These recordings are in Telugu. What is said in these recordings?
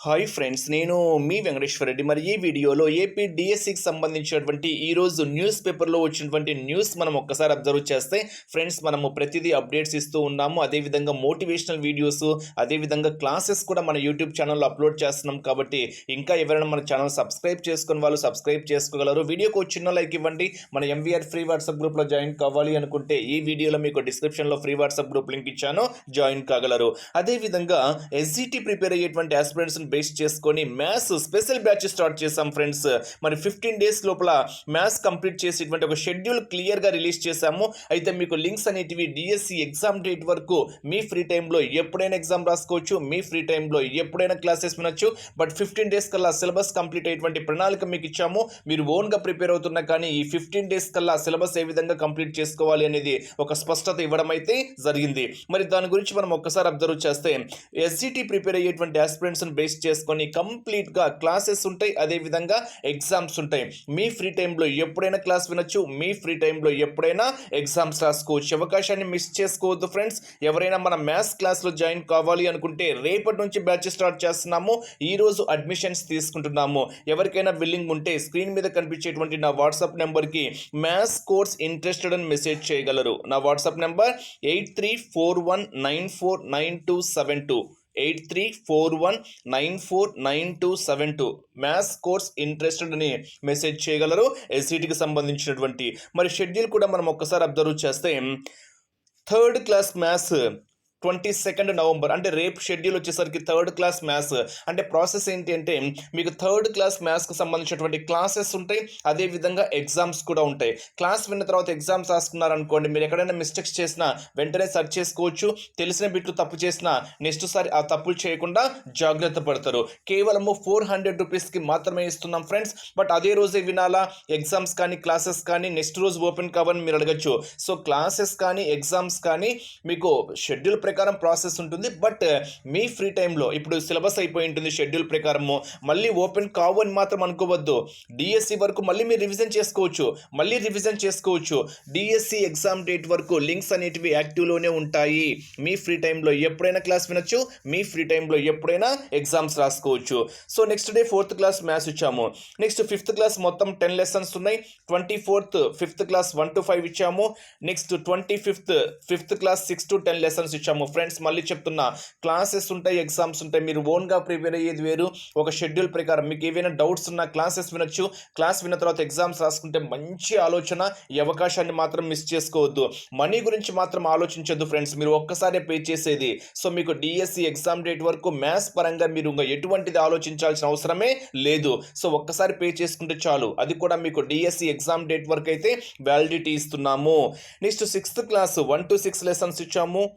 హాయ్ ఫ్రెండ్స్ నేను మీ వెంకటేశ్వర రెడ్డి. మరి ఈ వీడియోలో ఏపీ డిఎస్సికి సంబంధించినటువంటి ఈరోజు న్యూస్ పేపర్లో వచ్చినటువంటి న్యూస్ మనం ఒక్కసారి అబ్జర్వ్ చేస్తే ఫ్రెండ్స్ మనము ప్రతిదీ అప్డేట్స్ ఇస్తూ ఉన్నాము. అదేవిధంగా మోటివేషనల్ వీడియోస్ అదేవిధంగా క్లాసెస్ కూడా మన యూట్యూబ్ ఛానల్లో అప్లోడ్ చేస్తున్నాం కాబట్టి ఇంకా ఎవరైనా మన ఛానల్ సబ్స్క్రైబ్ చేసుకుని వాళ్ళు సబ్స్క్రైబ్ చేసుకోగలరు. వీడియోకి ఒక చిన్న లైక్ ఇవ్వండి. మన ఎంవీఆర్ ఫ్రీ వాట్సాప్ గ్రూప్లో జాయిన్ కావాలి అనుకుంటే ఈ వీడియోలో మీకు డిస్క్రిప్షన్లో ఫ్రీ వాట్సాప్ గ్రూప్ లింక్ ఇచ్చాను. జాయిన్ కాగలరు. అదేవిధంగా ఎస్జిటి ప్రిపేర్ అయ్యేటువంటి ఆస్పిరెంట్స్ బేస్ చేసుకొని మ్యాథ్స్ స్పెషల్ బ్యాచ్ స్టార్ట్ చేసాం ఫ్రెండ్స్. మరి ఫిఫ్టీన్ డేస్ లోపల మ్యాథ్స్ కంప్లీట్ చేసేటువంటి ఒక షెడ్యూల్ క్లియర్గా రిలీజ్ చేశాము. అయితే మీకు లింక్స్ అనేటివి డిఎస్సి ఎగ్జామ్ డేట్ వరకు మీ ఫ్రీ టైంలో ఎప్పుడైనా ఎగ్జామ్ రాసుకోవచ్చు మీ ఫ్రీ టైంలో ఎప్పుడైనా క్లాసెస్ వినొచ్చు. బట్ ఫిఫ్టీన్ డేస్ కల్లా సిలబస్ కంప్లీట్ అయ్యేటువంటి ప్రణాళిక మీకు ఇచ్చాము. మీరు ఓన్గా ప్రిపేర్ అవుతున్నా కానీ ఈ ఫిఫ్టీన్ డేస్ కల్లా సిలబస్ ఏ విధంగా కంప్లీట్ చేసుకోవాలి అనేది ఒక స్పష్టత ఇవ్వడం అయితే జరిగింది. మరి దాని గురించి మనం ఒక్కసారి అబ్జర్వ్ చేస్తే ఎస్జిటి ప్రిపేర్ అయ్యేటువంటి ఆస్పిరెంట్స్ని బేస్ చేసుకొని కంప్లీట్గా క్లాసెస్ ఉంటాయి. అదేవిధంగా ఎగ్జామ్స్ ఉంటాయి. మీ ఫ్రీ టైంలో ఎప్పుడైనా క్లాస్ వినొచ్చు. మీ ఫ్రీ టైంలో ఎప్పుడైనా ఎగ్జామ్స్ రాసుకోవచ్చు. అవకాశాన్ని మిస్ చేసుకోవద్దు ఫ్రెండ్స్. ఎవరైనా మన మ్యాథ్స్ క్లాస్లో జాయిన్ కావాలి అనుకుంటే రేపటి నుంచి బ్యాచ్ స్టార్ట్ చేస్తున్నాము. ఈరోజు అడ్మిషన్స్ తీసుకుంటున్నాము. ఎవరికైనా బిల్లింగ్ ఉంటే స్క్రీన్ మీద కనిపించేటువంటి నా వాట్సాప్ నెంబర్కి మ్యాథ్స్ కోర్స్ ఇంట్రెస్టెడ్ అని మెసేజ్ చేయగలరు. నా WhatsApp number eight three four one nine four nine two seven two. Eight three four one nine four nine two seven two. Maths course interested అని మెసేజ్ చేయగలరు ఎస్సీటీకి సంబంధించినటువంటి. మరి షెడ్యూల్ కూడా మనం ఒక్కసారి అబ్జర్వ్ చేస్తే third class maths twenty second November అంటే రేపు షెడ్యూల్ వచ్చేసరికి థర్డ్ క్లాస్ మ్యాథ్స్. అంటే ప్రాసెస్ ఏంటి అంటే మీకు థర్డ్ క్లాస్ మ్యాథ్స్కి సంబంధించినటువంటి క్లాసెస్ ఉంటాయి అదేవిధంగా ఎగ్జామ్స్ కూడా ఉంటాయి. క్లాస్ విన్న తర్వాత ఎగ్జామ్స్ రాసుకున్నారనుకోండి మీరు ఎక్కడైనా మిస్టేక్స్ చేసినా వెంటనే సెర్చ్ చేసుకోవచ్చు. తెలిసిన బిట్లు తప్పు చేసినా నెక్స్ట్ సారి ఆ తప్పులు చేయకుండా జాగ్రత్త పడతారు. కేవలము ఫోర్ హండ్రెడ్ రూపీస్కి మాత్రమే ఇస్తున్నాం ఫ్రెండ్స్. బట్ అదే రోజే వినాలా ఎగ్జామ్స్ కానీ క్లాసెస్ కానీ నెక్స్ట్ రోజు ఓపెన్ కావాలని మీరు అడగచ్చు. సో క్లాసెస్ కానీ ఎగ్జామ్స్ కానీ మీకు షెడ్యూల్ ప్రకారం ప్రాసెస్ ఉంటుంది. బట్ uh, మీ ఫ్రీ టైంలో ఇప్పుడు సిలబస్ అయిపోయి ఉంటుంది షెడ్యూల్ ప్రకారము. మళ్ళీ ఓపెన్ కావు అని మాత్రం అనుకోవద్దు. డిఎస్సి వరకు మళ్ళీ మీరు రివిజన్ చేసుకోవచ్చు. మళ్ళీ రివిజన్ చేసుకోవచ్చు. డిఎస్సి ఎగ్జామ్ డేట్ వరకు లింక్స్ అనేటివి యాక్టివ్లోనే ఉంటాయి. మీ ఫ్రీ టైంలో ఎప్పుడైనా క్లాస్ వినొచ్చు. మీ ఫ్రీ టైంలో ఎప్పుడైనా ఎగ్జామ్స్ రాసుకోవచ్చు. So next day fourth class maths ఇచ్చాము. నెక్స్ట్ ఫిఫ్త్ క్లాస్ మొత్తం టెన్ లెసన్స్ ఉన్నాయి. Twenty fourth fifth class one to five ఇచ్చాము. Next twenty fifth fifth class six to ten lessons ఇచ్చాము. ఫ్రెండ్స్ మళ్ళీ చెప్తున్నా. క్లాసెస్ ఉంటాయి ఎగ్జామ్స్ ఉంటాయి. మీరు ఓన్గా ప్రిపేర్ అయ్యేది వేరు. ఒక షెడ్యూల్ ప్రకారం మీకు ఏవైనా డౌట్స్ ఉన్నా క్లాసెస్ వినొచ్చు. క్లాస్ విన్న తర్వాత ఎగ్జామ్స్ రాసుకుంటే మంచి ఆలోచన. ఈ అవకాశాన్ని మాత్రం మిస్ చేసుకోవద్దు. మనీ గురించి మాత్రం ఆలోచించొద్దు ఫ్రెండ్స్ మీరు ఒక్కసారే పే చేసేది. సో మీకు డిఎస్సి ఎగ్జామ్ డేట్ వరకు మ్యాథ్స్ పరంగా మీరు ఇంకా ఎటువంటిది ఆలోచించాల్సిన అవసరమే లేదు. సో ఒక్కసారి పే చేసుకుంటే చాలు. అది కూడా మీకు డిఎస్సి ఎగ్జామ్ డేట్ వరకు అయితే వ్యాలిడిటీ ఇస్తున్నాము. Next sixth class one to six lessons ఇచ్చాము.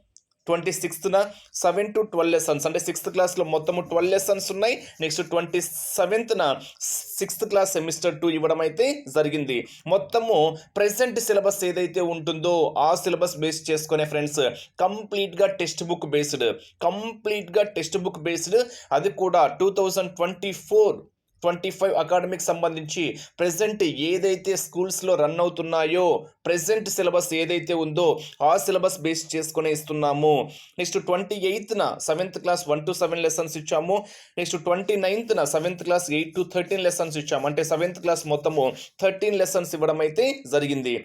ట్వంటీ సిక్స్త్న సెవెన్ టు ట్వెల్వ్ లెసన్స్ అంటే సిక్స్త్ క్లాస్లో మొత్తము ట్వెల్వ్ లెసన్స్ ఉన్నాయి. నెక్స్ట్ ట్వంటీ సెవెంత్న సిక్స్త్ క్లాస్ సెమిస్టర్ టూ ఇవ్వడం అయితే జరిగింది. మొత్తము ప్రెసెంట్ సిలబస్ ఏదైతే ఉంటుందో ఆ సిలబస్ బేస్ చేసుకునే ఫ్రెండ్స్ కంప్లీట్గా టెక్స్ట్ బుక్ బేస్డ్ కంప్లీట్గా టెక్స్ట్ బుక్ బేస్డ్ అది కూడా two thousand twenty four twenty five academic సంబంధించి ప్రజెంట్ ఏదైతే స్కూల్స్లో రన్ అవుతున్నాయో ప్రజెంట్ సిలబస్ ఏదైతే ఉందో ఆ సిలబస్ బేస్ చేసుకునే ఇస్తున్నాము. Next twenty ఎయిత్న seventh class one to seven lessons ఇచ్చాము. Next twenty నైన్త్న seventh class eight to thirteen lessons ఇచ్చాము. అంటే సెవెంత్ క్లాస్ మొత్తము థర్టీన్ లెసన్స్ ఇవ్వడం అయితే జరిగింది.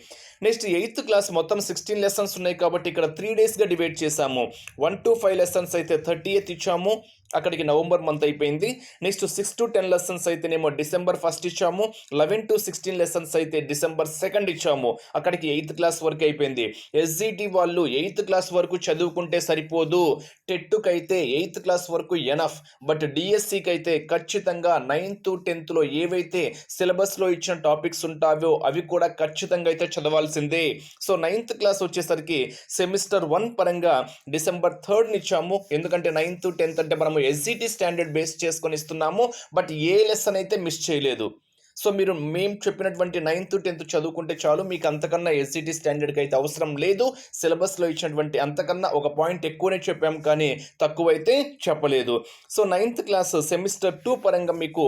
నెక్స్ట్ ఎయిత్ క్లాస్ మొత్తం సిక్స్టీన్ లెసన్స్ ఉన్నాయి కాబట్టి ఇక్కడ త్రీ డేస్గా డివైడ్ చేశాము. వన్ టు ఫైవ్ లెసన్స్ అయితే థర్టీ ఎయిత్ ఇచ్చాము. అక్కడికి నవంబర్ మంత్ అయిపోయింది. Next six to ten lessons అయితేనేమో డిసెంబర్ ఫస్ట్ ఇచ్చాము. లెవెన్ టు సిక్స్టీన్ లెసన్స్ అయితే డిసెంబర్ సెకండ్ ఇచ్చాము. అక్కడికి ఎయిత్ క్లాస్ వరకు అయిపోయింది. ఎస్జిటి వాళ్ళు ఎయిత్ క్లాస్ వరకు చదువుకుంటే సరిపోదు. టెట్టుకు అయితే ఎయిత్ క్లాస్ వరకు ఎనఫ్ బట్ డిఎస్సికి అయితే ఖచ్చితంగా నైన్త్ టెన్త్లో ఏవైతే సిలబస్లో ఇచ్చిన టాపిక్స్ ఉంటావో అవి కూడా ఖచ్చితంగా అయితే చదవాల్సిందే సో నైన్త్ క్లాస్ వచ్చేసరికి సెమిస్టర్ వన్ పరంగా డిసెంబర్ థర్డ్ని ఇచ్చాము. ఎందుకంటే నైన్త్ టెన్త్ అంటే మనము ఎస్జిటి స్టాండర్డ్ బేస్ చేసుకొని ఇస్తున్నాము. బట్ ఏ లెసన్ అయితే మిస్ చేయలేదు. సో మీరు మేము చెప్పినటువంటి నైన్త్ టెన్త్ చదువుకుంటే చాలు మీకు అంతకన్నా ఎస్సిటీ స్టాండర్డ్కి అయితే అవసరం లేదు. సిలబస్లో ఇచ్చినటువంటి అంతకన్నా ఒక పాయింట్ ఎక్కువనే చెప్పాం కానీ తక్కువైతే చెప్పలేదు. So ninth class semester two పరంగా మీకు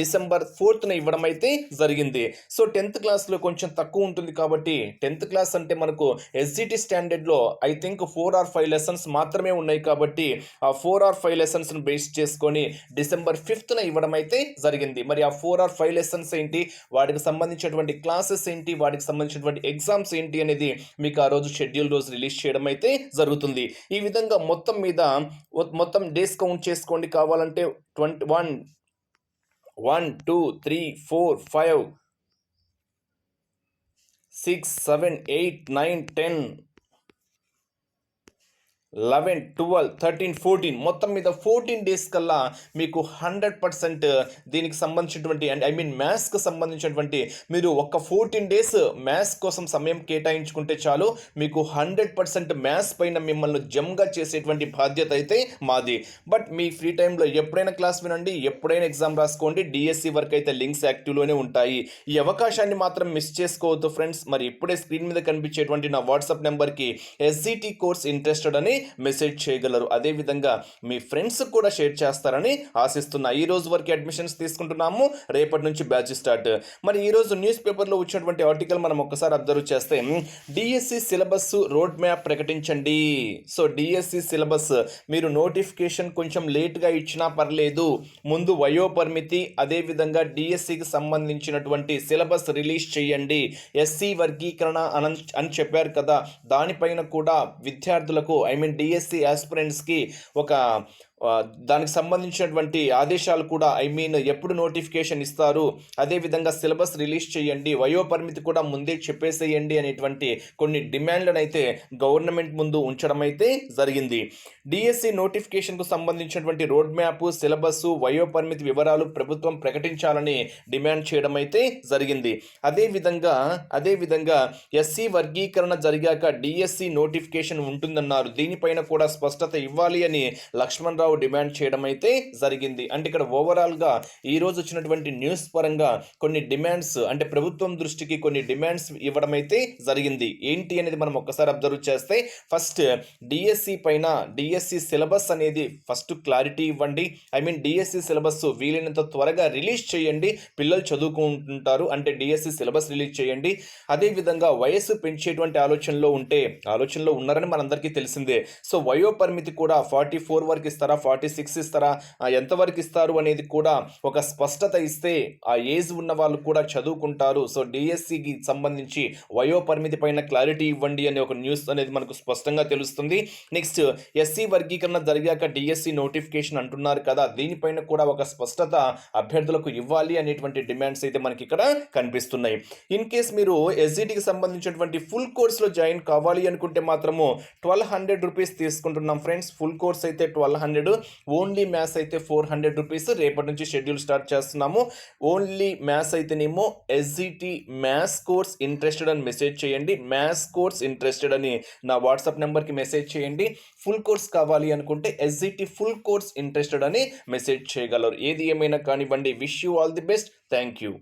డిసెంబర్ ఫోర్త్న ఇవ్వడం అయితే జరిగింది. సో టెన్త్ క్లాస్లో కొంచెం తక్కువ ఉంటుంది కాబట్టి టెన్త్ క్లాస్ అంటే మనకు S స్టాండర్డ్లో I think four or five lessons మాత్రమే ఉన్నాయి కాబట్టి ఆ ఫోర్ ఆర్ ఫైవ్ లెసన్స్ను బేస్ చేసుకొని డిసెంబర్ ఫిఫ్త్న ఇవ్వడం అయితే జరిగింది. మరి ఆ ఫోర్ ఆర్ ఫైవ్ లెసన్స్ ఏంటి? వాటికి సంబంధించినటువంటి క్లాసెస్ ఏంటి? వాటికి సంబంధించినటువంటి ఎగ్జామ్స్ ఏంటి? అనేది మీకు ఆ రోజు షెడ్యూల్ రోజు రిలీజ్ చేయడం అయితే జరుగుతుంది. ఈ విధంగా మొత్తం మీద మొత్తం డేస్ కౌంట్ చేసుకోండి. కావాలంటే twenty one one two three four five six seven eight nine ten eleven twelve thirteen fourteen మొత్తం మీద ఫోర్టీన్ డేస్ కల్లా మీకు హండ్రెడ్ పర్సెంట్ దీనికి సంబంధించినటువంటి అండ్ ఐ మీన్ మ్యాథ్స్కి సంబంధించినటువంటి మీరు ఒక ఫోర్టీన్ డేస్ మ్యాథ్స్ కోసం సమయం కేటాయించుకుంటే చాలు. మీకు హండ్రెడ్ పర్సెంట్ మ్యాథ్స్ పైన మిమ్మల్ని జమ్గా చేసేటువంటి బాధ్యత అయితే మాది. బట్ మీ ఫ్రీ టైంలో ఎప్పుడైనా క్లాస్ వినండి ఎప్పుడైనా ఎగ్జామ్ రాసుకోండి డిఎస్సి వరకు అయితే లింక్స్ యాక్టివ్లోనే ఉంటాయి. ఈ అవకాశాన్ని మాత్రం మిస్ చేసుకోవద్దు ఫ్రెండ్స్ మరి ఇప్పుడే స్క్రీన్ మీద కనిపించేటువంటి నా వాట్సాప్ నెంబర్కి ఎస్సిటి కోర్స్ ఇంట్రెస్టెడ్ అని మెసేజ్ చేయగలరు. అదేవిధంగా మీ ఫ్రెండ్స్ కూడా షేర్ చేస్తారని ఆశిస్తున్నా. ఈ రోజు వరకు అడ్మిషన్స్ తీసుకుంటున్నాము. రేపటి నుంచి బ్యాచ్ స్టార్ట్. మరి ఈ రోజు న్యూస్ పేపర్లో వచ్చినటువంటి ఆర్టికల్ మనం ఒక్కసారి అబ్జర్వ్ చేస్తే డిఎస్సి సిలబస్ రోడ్ మ్యాప్ ప్రకటించండి. సో డిఎస్సి సిలబస్ మీరు నోటిఫికేషన్ కొంచెం లేట్గా ఇచ్చినా పర్లేదు. ముందు వయో పరిమితి అదేవిధంగా డిఎస్సికి సంబంధించినటువంటి సిలబస్ రిలీజ్ చేయండి. ఎస్సీ వర్గీకరణ అన అని చెప్పారు కదా. దానిపైన కూడా విద్యార్థులకు ఐ మీన్ డిఎస్సి ఆస్పిరెంట్స్కి ఒక దానికి సంబంధించినటువంటి ఆదేశాలు కూడా ఐ మీన్ ఎప్పుడు నోటిఫికేషన్ ఇస్తారు అదేవిధంగా సిలబస్ రిలీజ్ చేయండి వయోపరిమితి కూడా ముందే చెప్పేసేయండి అనేటువంటి కొన్ని డిమాండ్లను అయితే గవర్నమెంట్ ముందు ఉంచడం అయితే జరిగింది. డిఎస్సి నోటిఫికేషన్కు సంబంధించినటువంటి రోడ్ మ్యాప్ సిలబస్ వయోపరిమితి వివరాలు ప్రభుత్వం ప్రకటించాలని డిమాండ్ చేయడం అయితే జరిగింది. అదేవిధంగా అదేవిధంగా ఎస్సీ వర్గీకరణ జరిగాక డిఎస్సి నోటిఫికేషన్ ఉంటుందన్నారు. దీనిపైన కూడా స్పష్టత ఇవ్వాలి అని లక్ష్మణ్ రావు డిమాండ్ చేయడం అయితే జరిగింది. అంటే ఇక్కడ ఓవరాల్గా ఈ రోజు వచ్చినటువంటి న్యూస్ పరంగా కొన్ని డిమాండ్స్ అంటే ప్రభుత్వం దృష్టికి కొన్ని డిమాండ్స్ ఇవ్వడం అయితే జరిగింది. ఏంటి అనేది మనం ఒక్కసారి అబ్జర్వ్ చేస్తే ఫస్ట్ డిఎస్సి పైన డిఎస్సి సిలబస్ అనేది ఫస్ట్ క్లారిటీ ఇవ్వండి. ఐ మీన్ డిఎస్సి సిలబస్ వీలైనంత త్వరగా రిలీజ్ చేయండి. పిల్లలు చదువుకుంటుంటారు అంటే డిఎస్సి సిలబస్ రిలీజ్ చేయండి. అదేవిధంగా వయసు పెంచేటువంటి ఆలోచనలో ఉంటే ఆలోచనలో ఉన్నారని మనందరికీ తెలిసిందే. సో వయో పరిమితి కూడా ఫార్టీ ఫోర్ వరకు ఇస్తారా? ఫార్టీ సిక్స్ ఇస్తారా? ఎంతవరకు ఇస్తారు అనేది కూడా ఒక స్పష్టత ఇస్తే ఆ ఏజ్ ఉన్న వాళ్ళు కూడా చదువుకుంటారు. సో డిఎస్సికి సంబంధించి వయో పరిమితి పైన క్లారిటీ ఇవ్వండి అనే ఒక న్యూస్ అనేది మనకు స్పష్టంగా తెలుస్తుంది. నెక్స్ట్ ఎస్సీ వర్గీకరణ జరిగాక డిఎస్సి నోటిఫికేషన్ అంటున్నారు కదా దీనిపైన కూడా ఒక స్పష్టత అభ్యర్థులకు ఇవ్వాలి అనేటువంటి డిమాండ్స్ అయితే మనకి ఇక్కడ కనిపిస్తున్నాయి. ఇన్ కేస్ మీరు ఎస్జిటికి సంబంధించినటువంటి ఫుల్ కోర్స్లో జాయిన్ కావాలి అనుకుంటే మాత్రము ట్వెల్వ్ హండ్రెడ్ రూపీస్ తీసుకుంటున్నాం ఫ్రెండ్స్. ఫుల్ కోర్స్ అయితే ట్వెల్వ్ హండ్రెడ్ ఓన్లీ మ్యాథ్స్ అయితే ఫోర్ హండ్రెడ్ రూపీస్ రేపటి నుంచి షెడ్యూల్ స్టార్ట్ చేస్తున్నాము. ఓన్లీ మ్యాథ్స్ అయితేనేమో ఎస్జిటి మ్యాథ్స్ కోర్స్ ఇంట్రెస్టెడ్ అని మెసేజ్ చేయండి. మ్యాథ్స్ కోర్స్ ఇంట్రెస్టెడ్ అని నా వాట్సాప్ నెంబర్కి మెసేజ్ చేయండి. ఫుల్ కోర్స్ కావాలి అనుకుంటే ఎస్జిటి ఫుల్ కోర్స్ ఇంట్రెస్టెడ్ అని మెసేజ్ చేయగలరు. ఏది ఏమైనా కానివ్వండి. Wish you all the best thank you